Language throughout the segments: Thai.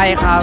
ไปครับ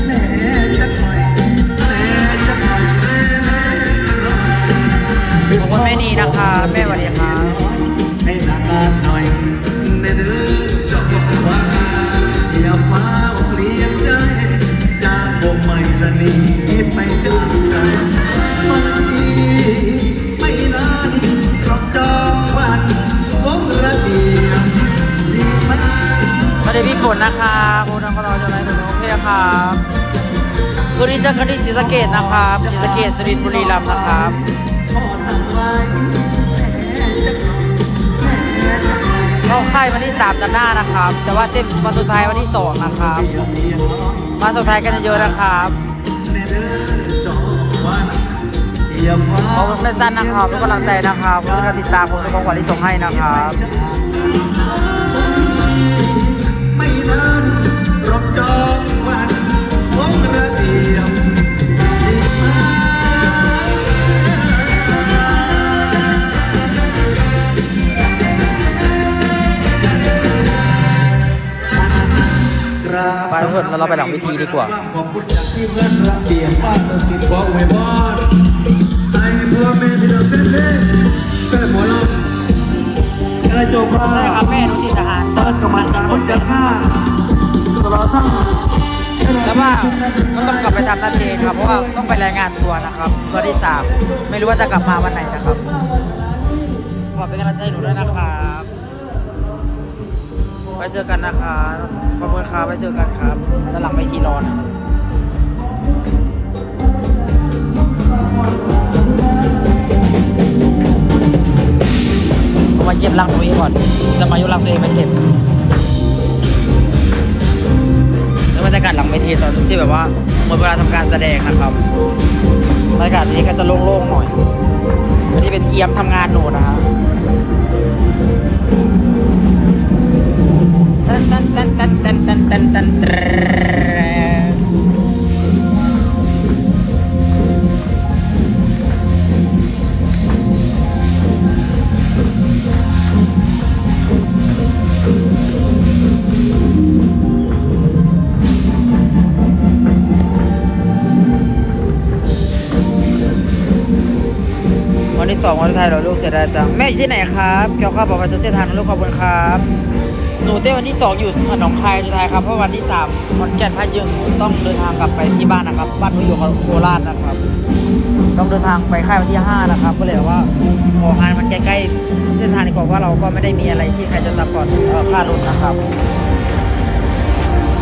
ครับแม่สวัสดีครับให้นานหน่อยแม่เด้อจอกว่าอย่าฟ้าเปลี่ยนใจจากผมไม่ระนีไปจากกันบางทีไม่นานรอบจองวันวงระเบียบสิมาสวัสดีพี่ฝนนะครับคุณนักรอจะไรถึงโอเคครับคืนนี้จอกันที่ศรีสะเกดนะครับศรีสะเกดสุรินทร์บุรีรัมย์นะครับขอสั่งไว้ายวันที่3จันหน้านะครับ แต่ว่าเต็มวันสุดท้ายวันที่ 2 นะครับมาสุดท้ายกันเยอะนะครับขอบคุณแม่สั้นนะครับทุกกำลังใจนะครับขอบคุณการติดตามผมทุกของขวัญที่ส่งให้นะครับไม่นานรบจอง ไปเถอะเราไปหลังเวทีดีกว่าขอบคุณจากที่เพื่อนระเบียบบ้านตัดสินบอกไว้บอดไอ้พ่อแม่ที่เราเป็นเล่ก็หมอลำกระจกว่าได้ครับแม่ดูที่ทหารตั้งกรรมการคนจะฆ่าตลอดทั้งแล้วว่าก็ต้องกลับไปทำหน้าที่ครับ เพราะว่าต้องไปรายงานตัวนะครับ ตัวที่สามไม่รู้ว่าจะกลับมาวันไหนนะครับ ขอเป็นกำลังใจให้หนูด้วยนะครับ ไปเจอกันนะครับขอบคุณครับไปเจอกันครับด้านหลังไปทีรอนเอามาเก็บรังตัวเองก่อน จะมายุรังตัวเองไม่เก็บแล้วบรรยากาศหลังเวทีตอนที่แบบว่าหมดเวลาทำการแสดงนะครับบรรยากาศนี้ก็จะโล่งๆหน่อยอันนี้เป็นเอียมทำงานหนูนะฮะตั ตันตันตันตันวันที่สองวันที่ไทายเราลูกเสียดายจังแม่อยู่ที่ไหนครับเกี่ยวข้าวบอกว่าจะเส้นทางลูกขอบคุณครับ หนูเต้นวันที่สองอยู่หนองคายสุดท้ายครับ เพราะวันที่สามขอนแก่นพะยึงต้องเดินทางกลับไปที่บ้านนะครับ บ้านหนูอยู่โคราชนะครับ ต้องเดินทางไปค่ายวันที่ห้านะครับ ก็เลยแบบว่าของานมันใกล้ๆเส้นทางดีกว่าว่าเราก็ไม่ได้มีอะไรที่ใครจะซัพพอร์ตค่ารถนะครับ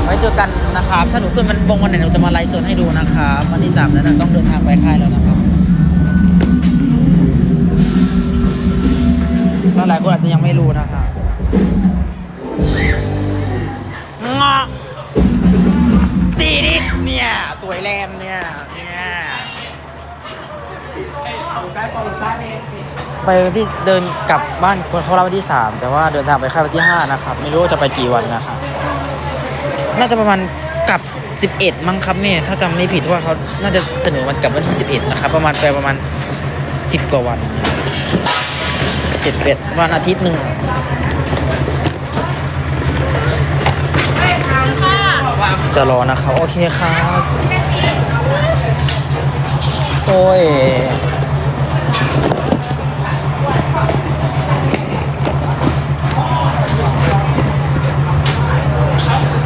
ไว้เจอกันนะครับ ถ้าหนูขึ้นมันบงวันไหนหนูจะมาไลฟ์สดให้ดูนะครับวันที่สามนั้นนะต้องเดินทางไปค่ายแล้วนะครับหลายคนอาจจะยังไม่รู้นะครับ งอตีดิเนี่ย สวยแรงเนี่ยเนี่ยไปที่เดินกลับบ้านคนเขาเล่าวันที่สามแต่ว่าเดินทางไปค่ายวันที่ห้านะครับ ไม่รู้ว่าจะไปกี่วันนะครับน่าจะประมาณกลับ11มั้งครับแม่ถ้าจำไม่ผิดเพราะว่าเขาน่าจะเสนอวันกลับวันที่11นะครับประมาณแปประมาณ10กว่าวันเจ็ดเป็ดวันอาทิตย์หนึ่ง จะรอนะครับโอเคครับโอ้ย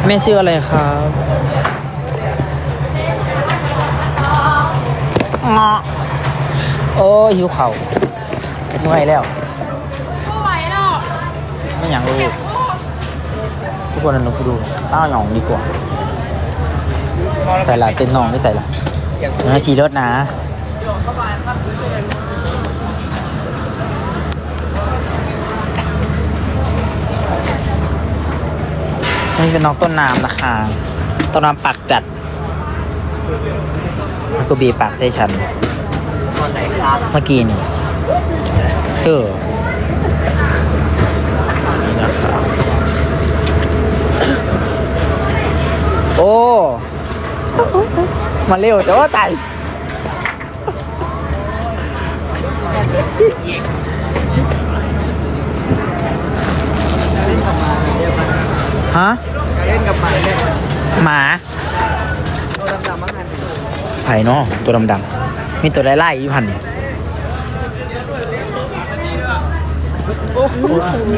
แม่ชื่ออะไรครับเงาะโอ้ยหิวเข่าเมื่อยแล้วไม่ไหวหรอกไม่อยากรู้ทุกคนอนุกูดูต้าหยองดีกว่า ใส่ละเต็มหนองไม่ใส่ละเนื้อชีรสนะนี่เป็นน้องต้นน้ำนะคะ ต้นน้ำปากจัดแล้วก็บีบปากใส่ฉันตอนไหนครับเมื่อกี้นี่เจอนี่นะครับโอ้ มาเร็วแต่ว่าตายฮะเล่นกับหมาเนี่ยหมาตัวดำๆบ้างไงไผ่เนาะตัวดำๆมีตัวไล่ๆอีพันนี่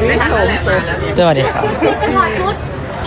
ไม่ทันแล้วสวัสดีครับถอดชุด